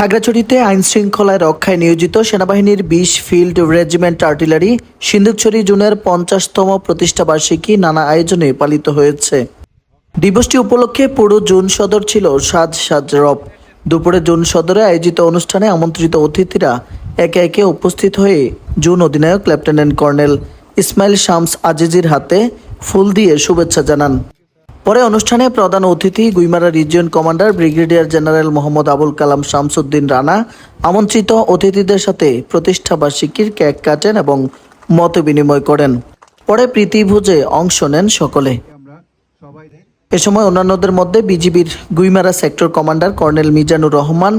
খাগড়াছড়িতে আইন শৃঙ্খলায় রক্ষায় নিয়োজিত সেনাবাহিনীর বিশ ফিল্ড রেজিমেন্ট আর্টিলারি, সিন্ধুকছড়ি জুনের পঞ্চাশতম প্রতিষ্ঠাবার্ষিকী নানা আয়োজনে পালিত হয়েছে। দিবসটি উপলক্ষে পুরো জুন সদর ছিল সাজ সাজ রব দুপুরে জুন সদরে আয়োজিত অনুষ্ঠানে আমন্ত্রিত অতিথিরা একে একে উপস্থিত হয়ে জুন অধিনায়ক লেফটেন্যান্ট কর্নেল ইসমাইল শামস আজিজির হাতে ফুল দিয়ে শুভেচ্ছা জানান। পরে অনুষ্ঠানে প্রধান অতিথি Guimara region commander brigadier general Mohammad Abul Kalam Shamsuddin Rana, আমন্ত্রিত অতিথিদের সাথে প্রতিষ্ঠা বার্ষিকীর কেক কাটেন এবং মত বিনিময় করেন। পরে প্রীতিভোজে অংশ নেন সকলে। এ সময় অন্যান্যদের মধ্যে বিজিবির Guimara sector commander colonel Mizanur Rahman,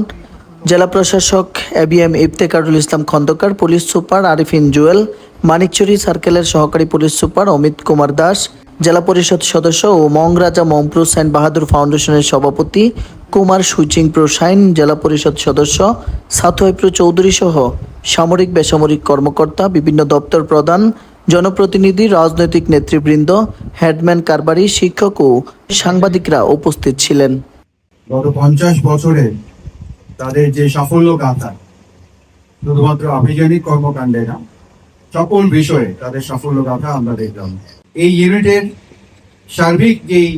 জেলা প্রশাসক ABM Iftekharul Islam Khandakar, police super Arifin Jewel, Manikchhari সার্কেলের সহকারী পুলিশ সুপার অমিত কুমার দাস জেলা পরিষদ সদস্য ও মংরাজা মমপ্রু সেন বাহাদুর ফাউন্ডেশনের সভাপতি কুমার সুচিং প্রসাইন জেলা পরিষদ সদস্য সাথৈপ্রু চৌধুরী সহ সামরিক বেসামরিক কর্মকর্তা, বিভিন্ন দপ্তর প্রধান, জনপ্রতিনিধি, রাজনৈতিক নেতৃবৃন্দ, হেডম্যান কারবারি, শিক্ষক ও সাংবাদিকরা উপস্থিত ছিলেন। গত পঞ্চাশ বছরে তাদের যে সাফল্য গাথা শুধুমাত্র আভিযানিক কর্মকাণ্ডে না, সকল বিষয়ে তাদের সাফল্য গাথা আমরা দেখলাম। এই ইউনিটের সার্বিক যেই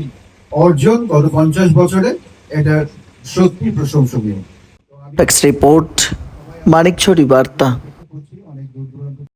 অর্জন গত পঞ্চাশ বছরে এটা সত্যি প্রশংসনীয়। রিপোর্ট মানিকছড়ি বার্তা